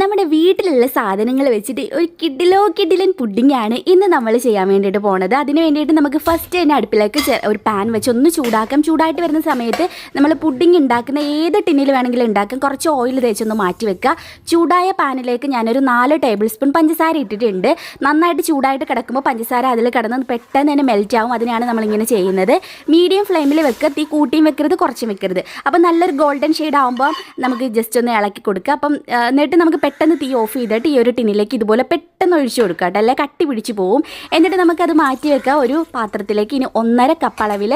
നമ്മുടെ വീട്ടിലുള്ള സാധനങ്ങൾ വെച്ചിട്ട് ഒരു കിഡിലോ കിഡിലൻ പുഡിങ്ങാണ് ഇന്ന് നമ്മൾ ചെയ്യാൻ വേണ്ടിയിട്ട് പോണത്. അതിന് വേണ്ടിയിട്ട് നമുക്ക് ഫസ്റ്റ് തന്നെ അടുപ്പിലേക്ക് ഒരു പാൻ വെച്ച് ഒന്ന് ചൂടാക്കാം. ചൂടായിട്ട് വരുന്ന സമയത്ത് നമ്മൾ പുഡിങ് ഉണ്ടാക്കുന്ന ഏത് ടിന്നിൽ വേണമെങ്കിലും ഉണ്ടാക്കാം. കുറച്ച് ഓയിൽ തേച്ചൊന്ന് മാറ്റി വെക്കുക. ചൂടായ പാനിലേക്ക് ഞാനൊരു നാല് ടേബിൾ സ്പൂൺ പഞ്ചസാര ഇട്ടിട്ടുണ്ട്. നന്നായിട്ട് ചൂടായിട്ട് കിടക്കുമ്പോൾ പഞ്ചസാര അതിൽ കിടന്ന് പെട്ടെന്ന് തന്നെ മെൽറ്റ് ആവും. അതിനാണ് നമ്മളിങ്ങനെ ചെയ്യുന്നത്. മീഡിയം ഫ്ലെയിമിൽ വെക്കുക. തീ കൂട്ടിയും വെക്കരുത് കുറച്ചും വെക്കരുത്. അപ്പം നല്ലൊരു ഗോൾഡൻ ഷെയ്ഡ് ആകുമ്പോൾ നമുക്ക് ജസ്റ്റ് ഒന്ന് ഇളക്കി കൊടുക്കുക. അപ്പം എന്നിട്ട് നമുക്ക് പെട്ടെന്ന് തീ ഓഫ് ചെയ്തിട്ട് ഈ ഒരു ടിന്നിലേക്ക് ഇതുപോലെ പെട്ടെന്ന് ഒഴിച്ചു കൊടുക്കുക കേട്ടോ. അല്ലെ കട്ടി പിടിച്ച് പോവും. എന്നിട്ട് നമുക്കത് മാറ്റി വെക്കാം ഒരു പാത്രത്തിലേക്ക് ഇനി ഒന്നര കപ്പ് അളവിൽ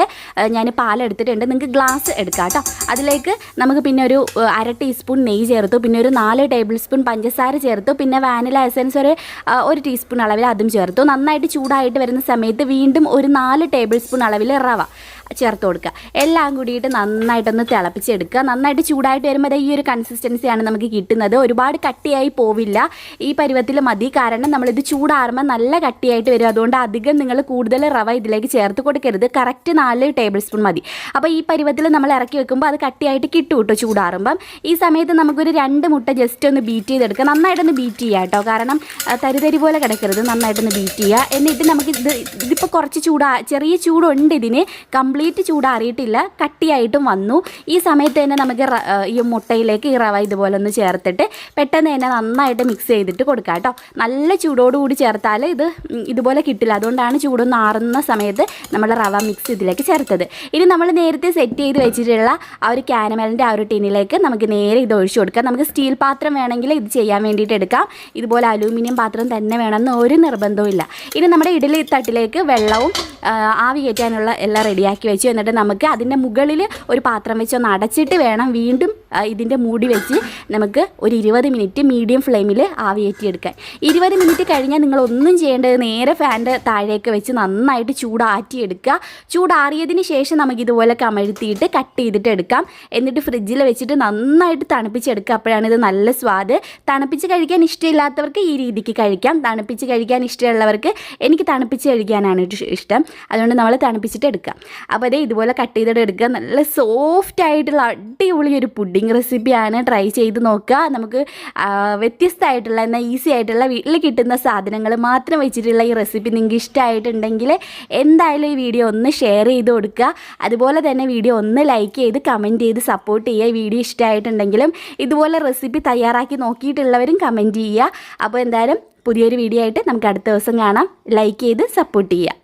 ഞാൻ പാലെടുത്തിട്ടുണ്ട് നിങ്ങൾക്ക് ഗ്ലാസ് എടുക്കാം കേട്ടോ. അതിലേക്ക് നമുക്ക് പിന്നെ ഒരു അര ടീസ്പൂൺ നെയ്യ് ചേർത്തു. പിന്നെ ഒരു നാല് ടേബിൾ സ്പൂൺ പഞ്ചസാര ചേർത്തു. പിന്നെ വാനില എസൻസ് ഒരു ഒരു ടീസ്പൂൺ അളവിൽ അതും ചേർത്തു. നന്നായിട്ട് ചൂടായിട്ട് വരുന്ന സമയത്ത് വീണ്ടും ഒരു നാല് ടേബിൾ സ്പൂൺ അളവിൽ റവ. ചേർത്ത് കൊടുക്കുക. എല്ലാം കൂടിയിട്ട് നന്നായിട്ടൊന്ന് തിളപ്പിച്ചെടുക്കുക. നന്നായിട്ട് ചൂടായിട്ട് വരുമ്പോൾ ഈ ഒരു കൺസിസ്റ്റൻസിയാണ് നമുക്ക് കിട്ടുന്നത്. ഒരുപാട് കട്ടിയായി പോവില്ല. ഈ പരുവത്തിൽ മതി. കാരണം നമ്മളിത് ചൂടാറുമ്പോൾ നല്ല കട്ടിയായിട്ട് വരും. അതുകൊണ്ട് അധികം നിങ്ങൾ കൂടുതൽ റവ ഇതിലേക്ക് ചേർത്ത് കൊടുക്കരുത്. കറക്റ്റ് നാല് ടേബിൾ സ്പൂൺ മതി. അപ്പോൾ ഈ പരുവത്തിൽ നമ്മൾ ഇറക്കി വെക്കുമ്പോൾ അത് കട്ടിയായിട്ട് കിട്ടും കേട്ടോ ചൂടാറുമ്പം. ഈ സമയത്ത് നമുക്കൊരു രണ്ട് മുട്ട ജസ്റ്റ് ഒന്ന് ബീറ്റ് ചെയ്തെടുക്കുക. നന്നായിട്ടൊന്ന് ബീറ്റ് ചെയ്യുക കേട്ടോ. കാരണം തരിതരി പോലെ കിടക്കരുത്. നന്നായിട്ടൊന്ന് ബീറ്റ് ചെയ്യുക. എന്നിട്ട് നമുക്ക് ഇത് ഇതിപ്പോൾ കുറച്ച് ചൂടാ ചെറിയ ചൂടുണ്ട് ഇതിന്. കംപ്ലീറ്റ് ചൂടാറിയിട്ടില്ല കട്ടിയായിട്ടും വന്നു. ഈ സമയത്ത് തന്നെ നമുക്ക് ഈ മുട്ടയിലേക്ക് ഈ റവ ഇതുപോലെ ഒന്ന് ചേർത്തിട്ട് പെട്ടെന്ന് തന്നെ നന്നായിട്ട് മിക്സ് ചെയ്തിട്ട് കൊടുക്കാം കേട്ടോ. നല്ല ചൂടോടുകൂടി ചേർത്താൽ ഇത് ഇതുപോലെ കിട്ടില്ല. അതുകൊണ്ടാണ് ചൂടൊന്ന് ആറുന്ന സമയത്ത് നമ്മൾ റവ മിക്സ് ഇതിലേക്ക് ചേർത്തത്. ഇനി നമ്മൾ നേരത്തെ സെറ്റ് ചെയ്ത് വെച്ചിട്ടുള്ള ആ ഒരു കാനമലിന്റെ ആ ഒരു ടിന്നിലേക്ക് നമുക്ക് നേരെ ഇത് ഒഴിച്ചു കൊടുക്കാം. നമുക്ക് സ്റ്റീൽ പാത്രം വേണമെങ്കിൽ ഇത് ചെയ്യാൻ വേണ്ടിയിട്ട് എടുക്കാം. ഇതുപോലെ അലൂമിനിയം പാത്രം തന്നെ വേണമെന്ന് ഒരു നിർബന്ധവും ഇല്ല ഇനി നമ്മുടെ ഇഡലി തട്ടിലേക്ക് വെള്ളവും ആവി കയറ്റാനുള്ള എല്ലാം റെഡിയാക്കി വെച്ചു എന്നിട്ട് നമുക്ക് അതിന്റെ മുകളിൽ ഒരു പാത്രം വെച്ച് ഒന്ന് അടച്ചിട്ട് വേണം വീണ്ടും ഇതിന്റെ മൂടി വെച്ച് നമുക്ക് ഒരു ഇരുപത് മിനിറ്റ് മീഡിയം ഫ്ലെയിമിൽ ആവിയേറ്റിയെടുക്കാൻ ഇരുപത് മിനിറ്റ് കഴിഞ്ഞാൽ നിങ്ങൾ ഒന്നും ചെയ്യേണ്ടത് നേരെ ഫാന്റെ താഴേക്ക് വെച്ച് നന്നായിട്ട് ചൂടാറ്റിയെടുക്കുക. ചൂടാറിയതിന് ശേഷം നമുക്ക് ഇതുപോലെ കമഴ്ത്തിയിട്ട് കട്ട് ചെയ്തിട്ട് എടുക്കാം. എന്നിട്ട് ഫ്രിഡ്ജിൽ വെച്ചിട്ട് നന്നായിട്ട് തണുപ്പിച്ചെടുക്കുക. അപ്പോഴാണ് ഇത് നല്ല സ്വാദ്. തണുപ്പിച്ച് കഴിക്കാൻ ഇഷ്ടമില്ലാത്തവർക്ക് ഈ രീതിക്ക് കഴിക്കാം. തണുപ്പിച്ച് കഴിക്കാൻ ഇഷ്ടമുള്ളവർക്ക് എനിക്ക് തണുപ്പിച്ച് കഴിക്കാനാണ് ഇഷ്ടം. അതുകൊണ്ട് നമ്മൾ തണുപ്പിച്ചിട്ട് എടുക്കാം. അപ്പോൾ അതേ ഇതുപോലെ കട്ട് ചെയ്തിട്ട് എടുക്കുക. നല്ല സോഫ്റ്റ് ആയിട്ടുള്ള അടിപൊളി ഒരു പുഡിംഗ് റെസിപ്പിയാണ് ട്രൈ ചെയ്ത് നോക്കുക. നമുക്ക് വ്യത്യസ്തമായിട്ടുള്ള എന്നാൽ ഈസി ആയിട്ടുള്ള വീട്ടിൽ കിട്ടുന്ന സാധനങ്ങൾ മാത്രം വെച്ചിട്ടുള്ള ഈ റെസിപ്പി നിങ്ങൾക്ക് ഇഷ്ടമായിട്ടുണ്ടെങ്കിൽ എന്തായാലും ഈ വീഡിയോ ഒന്ന് ഷെയർ ചെയ്ത് കൊടുക്കുക. അതുപോലെ തന്നെ വീഡിയോ ഒന്ന് ലൈക്ക് ചെയ്ത് കമന്റ് ചെയ്ത് സപ്പോർട്ട് ചെയ്യുക. വീഡിയോ ഇഷ്ടമായിട്ടുണ്ടെങ്കിലും ഇതുപോലെ റെസിപ്പി തയ്യാറാക്കി നോക്കിയിട്ടുള്ളവരും കമന്റ് ചെയ്യുക. അപ്പോൾ എന്തായാലും പുതിയൊരു വീഡിയോ ആയിട്ട് നമുക്ക് അടുത്ത ദിവസം കാണാം. ലൈക്ക് ചെയ്ത് സപ്പോർട്ട് ചെയ്യുക.